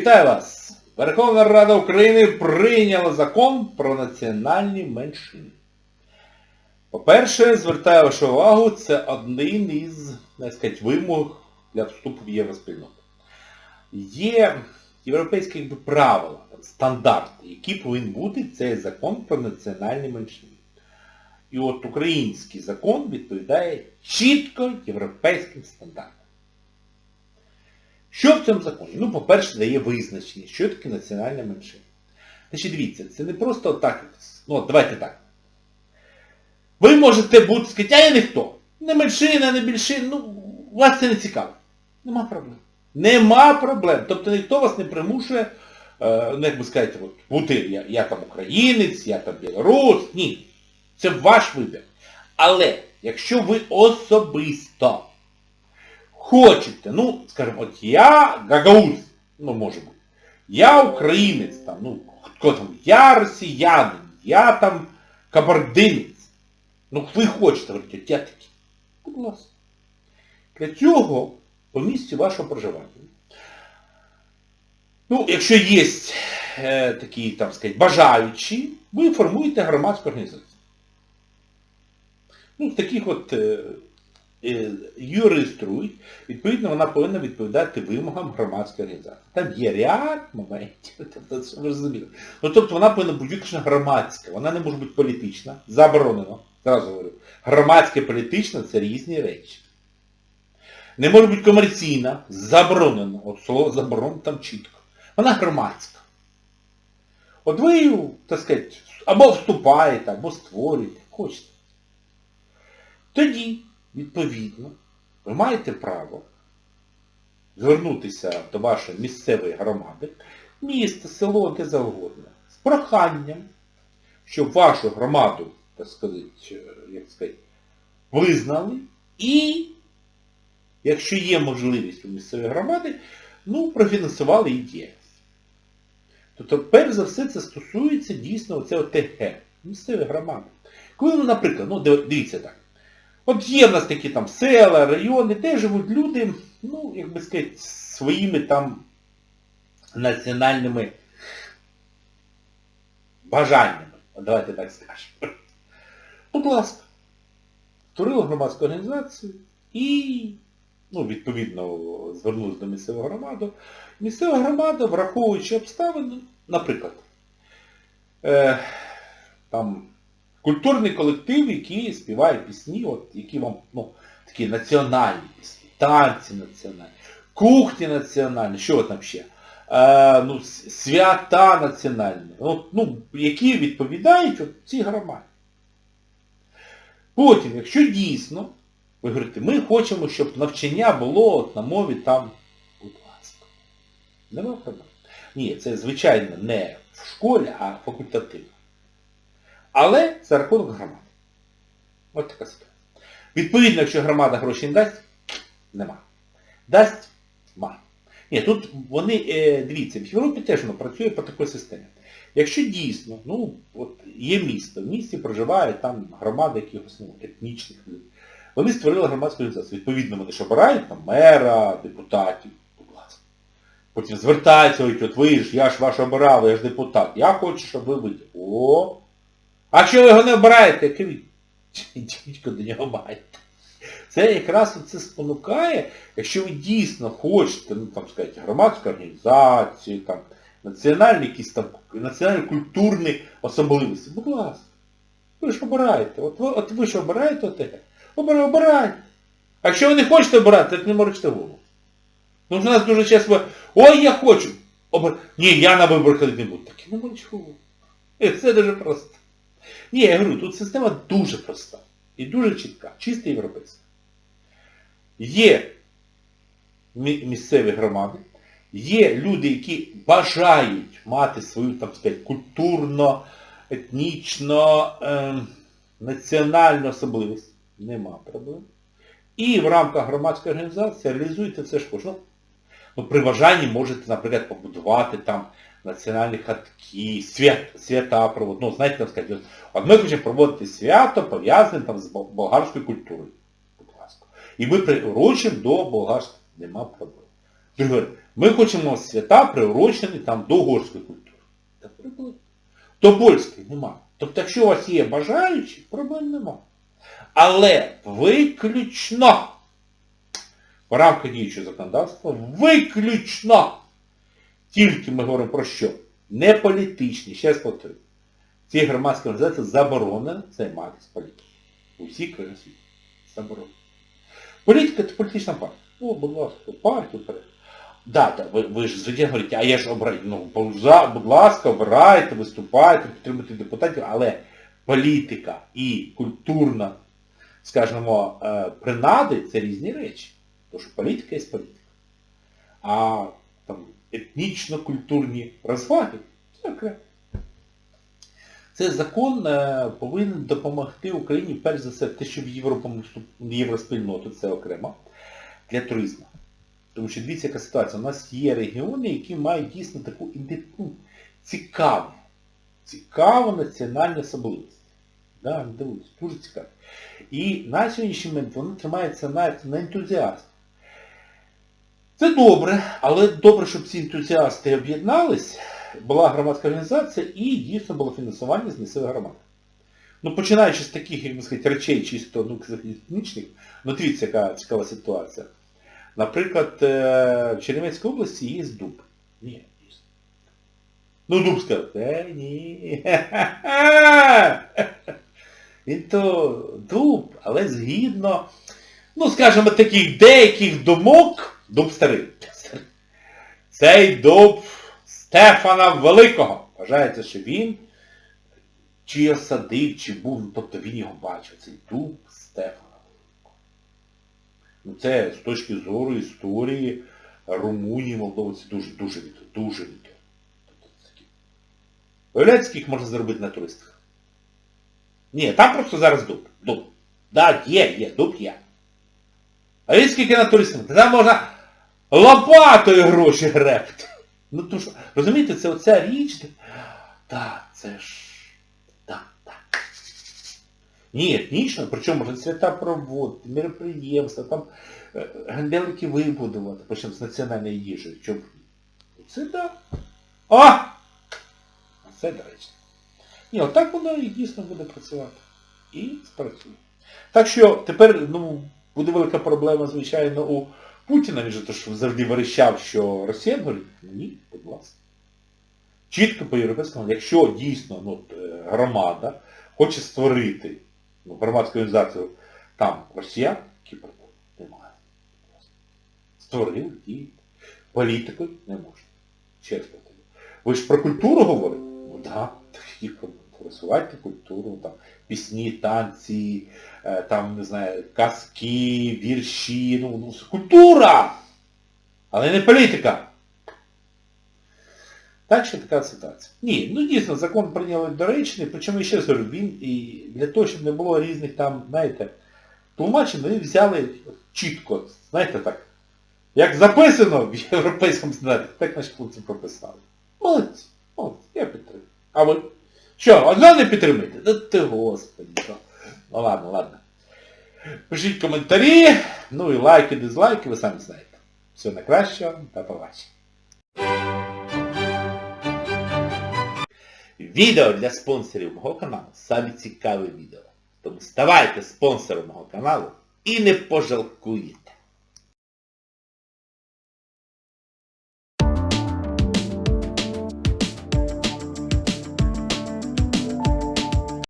Вітаю вас! Верховна Рада України прийняла закон про національні меншини. По-перше, звертаю вашу увагу, це один із, сказати, вимог для вступу в євроспільноту. Є європейські якби, правила, стандарти, які повинен бути цей закон про національні меншини. І от український закон відповідає чітко європейським стандартам. Що в цьому законі? Ну, по-перше, дає визначення, що таке національна меншина. Значить, дивіться, це не просто так, ну, давайте так. Ви можете бути сказати, а я ніхто. Не меншина, не більшина, ну, вас це не цікаво. Нема проблем. Нема проблем. Тобто ніхто вас не примушує, е, ну, як би сказати, от, бути, я, я там українець, я там білорус. Ні. Це ваш вибір. Але, якщо ви особисто хочете, ну, скажімо, от я гагауз, ну, може бути, я українець, там, ну, хто там, я росіянин, я там кабардинець. Ну, ви хочете, говорите, от я такий. Будь ласка. Для цього по місці вашого проживання. Ну, якщо є е, такі, там сказати, бажаючі, ви формуєте громадську організацію. Ну, таких от е, її реєструють, відповідно, вона повинна відповідати вимогам громадської організації. Там є ряд моментів, тобто, розуміли. Ну, тобто вона повинна бути виключно громадська, вона не може бути політична, заборонено, зразу говорю. Громадське політичне це різні речі. Не може бути комерційна, заборонено. От слово заборонено там чітко. Вона громадська. От ви, так сказати, або вступаєте, або створюєте, хочете. Тоді, відповідно, ви маєте право звернутися до вашої місцевої громади, міста, село, де завгодно, з проханням, щоб вашу громаду, так сказати, як сказати, визнали і, якщо є можливість у місцевої громади, ну, профінансували її діяльність. Тобто, перш за все, це стосується дійсно оцього ТГ, місцевої громади. Коли, ну, наприклад, ну, дивіться так, От є в нас такі там села, райони, де живуть люди, ну, як би сказати, своїми там національними бажаннями. Давайте так скажемо. Будь ласка, створили громадську організацію і, ну, відповідно, звернулися до місцевої громади. Місцева громада, враховуючи обставини, наприклад, е, там Культурний колектив, який співає пісні, от, які вам, ну, такі національні пісні, танці національні, кухні національні, що там ще? Е, ну, свята національні, от, ну, які відповідають от, цій громаді. Потім, якщо дійсно, ви говорите, ми хочемо, щоб навчання було от, на мові там, будь ласка. Нема проблем. Ні, це, звичайно, не в школі, а факультативно. Але за рахунок громади. Ось така ситуація. Відповідно, якщо громада гроші не дасть, нема. Дасть, ма. Ні, тут вони, е, дивіться, в Європі теж воно працює по такій системі. Якщо дійсно, ну, от є місто, в місті проживають там громади якихось ну, етнічних людей, вони створили громадську організацію. Відповідно, вони ж обирають там мера, депутатів, будь ласка. Потім звертаються, говорять, от ви ж, я ж ваш обирав, я ж депутат. Я хочу, щоб ви вийшли. О! А якщо ви його не обираєте, який до нього маєте? Це якраз це спонукає, якщо ви дійсно хочете, ну там сказати, громадську організацію, там, національні якісь там, національно-культурні особливості. Будь ласка. Ви ж обираєте. От ви, от ви ж обираєте ОТГ. Обирайте, обирайте. А якщо ви не хочете обирати, то не морочте голову. Тому що у нас дуже часто, ой, я хочу. Обир... Ні, я на вибори ходити не буду. Так і не морочте голову. І Це дуже просто. Ні, я говорю, тут система дуже проста і дуже чітка, чисто європейська. Є місцеві громади, є люди, які бажають мати свою, так сказати, культурно, етнічно, ем, національну особливість. Нема проблем. І в рамках громадської організації реалізуєте все ж кожного. Ну, при бажанні можете, наприклад, побудувати там національні хатки, свят, свята проводити. Ну, знаєте, там сказати, от ми хочемо проводити свято, пов'язане там з болгарською культурою. Будь ласка. І ми приурочимо до болгарської. Нема проблем. Друге, ми хочемо свята приурочені там до угорської культури. Та проблем. До польської нема. Тобто, якщо у вас є бажаючі, проблем нема. Але виключно в рамках діючого законодавства, виключно тільки ми говоримо про що? Не політичні, ще раз повторю. Ці громадські організації заборонено займатися політикою. У всіх країнах світу. Заборонено. Політика це політична партія. О, будь ласка, партію вперед. Да, да, ви, ви ж звичайно говорите, а я ж обираю. Ну, будь ласка, обирайте, виступайте, підтримуйте депутатів, але політика і культурна, скажімо, е, принади це різні речі. Тому що політика є політика. А там, етнічно-культурні розваги. Цей закон е, повинен допомогти Україні, перш за все, те, що в євроспільноту, це окремо, для туризму. Тому що дивіться, яка ситуація. У нас є регіони, які мають дійсно таку іде- ну, цікаву, цікаву національну особливість. Да, дуже цікаво. І на сьогоднішній момент вони тримаються на, на ентузіазмі. Це добре, але добре, щоб ці ентузіасти об'єднались, була громадська організація і дійсно було фінансування з місцевих громад. Ну, починаючи з таких, як би сказати, речей чисто ну, технічних, ну дивіться, яка цікава ситуація. Наприклад, е, в Чернівецькій області є дуб. Ні. Ну, дуб сказав, е, ні. Він то дуб, але згідно, ну, скажімо, таких деяких думок, дуб старий. Цей дуб Стефана Великого. Вважається, що він чи осадив, чи був, тобто він його бачив. Цей дуб Стефана Великого. Ну це з точки зору історії Румунії, Молдови, це дуже, дуже віто, дуже такі. Уявляєте, скільки можна заробити на туристах? Ні, там просто зараз дуб. Дуб. Да, є, є, дуб є. А він скільки на туристів? Та Там можна лопатою гроші гребти. Ну то що, розумієте, це оця річ. Так, це ж. Так, так. Ні, етнічно, причому можна свята проводити, мероприємства, там е, генделики вибудувати, причому з національної їжі. Щоб... Це так. О! Це доречно. Ні, отак воно і дійсно буде працювати. І спрацює. Так що тепер, ну, буде велика проблема, звичайно, у Путіна, він же то, що завжди верещав, що Росія говорить, ні, будь ласка. Чітко по європейському, якщо дійсно ну, е, громада хоче створити ну, громадську організацію там Росія, Кіпр немає. Створили і політикою не можна. Чесно. Ви ж про культуру говорите? Ну так, да, розвивайте культуру, там, пісні, танці, е, там, не знаю, казки, вірші, ну, ну культура! Але не політика. Так що така ситуація. Ні, ну дійсно, закон прийняли доречний, причому я ще говорю, він і для того, щоб не було різних там, знаєте, тлумачень, вони взяли чітко, знаєте так, як записано в європейському стандарті, так наші хлопці прописали. Молодці, молодці, я підтримую. А ви? Що, одно не підтримуєте? Да ти господи. Ну ладно, ладно. Пишіть коментарі, ну і лайки, дизлайки, ви самі знаєте. Все найкращого, та побачення. Відео для спонсорів мого каналу самі цікаві відео. Тому ставайте спонсором мого каналу і не пожалкуєте.